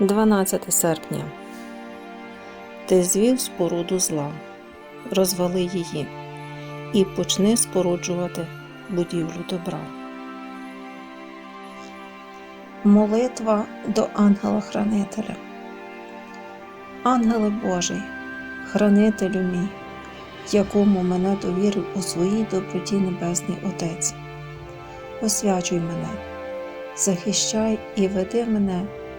12 серпня. Ти звів споруду зла, розвали її і почни споруджувати будівлю добра. Молитва до ангела-хранителя. Ангеле Божий, хранителю мій, якому мене довірив у своїй доброті Небесний Отець. Освячуй мене, захищай і веди мене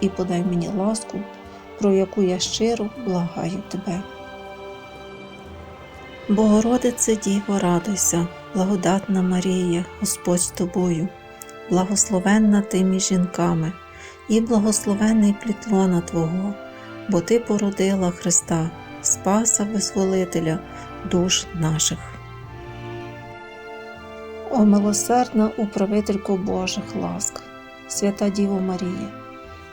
і подай мені ласку, про яку я щиро благаю тебе. Богородице Діво, радуйся, благодатна Марія, Господь з тобою, благословенна ти між жінками, і благословенний плід лона Твого, бо Ти породила Христа, Спаса Визволителя душ наших. О милосердна управителько Божих ласк, свята Діво Марія,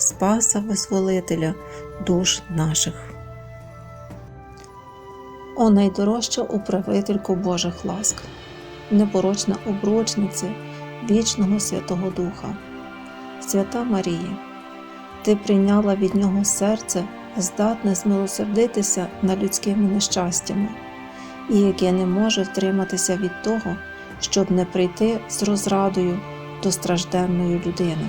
Спаса Визволителя душ наших. О найдорожча управителько Божих ласк, непорочна обручниця вічного Святого Духа, Свята Марія, Ти прийняла від Нього серце, здатне змилосердитися над людськими нещастями, і яке не може втриматися від того, щоб не прийти з розрадою до стражденної людини.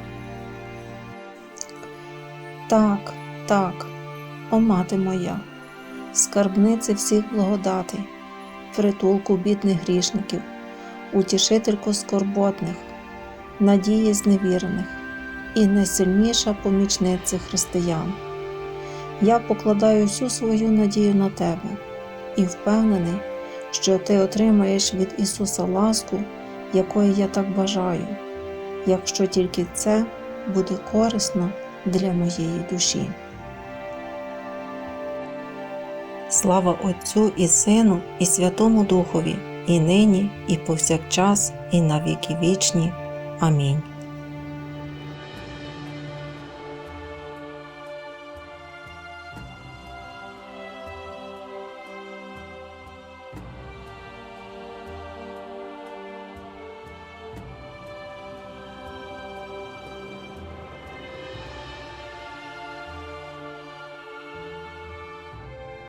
Так, так, о мати моя, скарбнице всіх благодатей, притулку бідних грішників, утішителько скорботних, надії зневірених і найсильніша помічниця християн. Я покладаю всю свою надію на тебе і впевнений, що ти отримаєш від Ісуса ласку, якої я так бажаю, якщо тільки це буде корисно для моєї душі. Слава Отцю і Сину, і Святому Духові, і нині, і повсякчас, і на віки вічні. Амінь.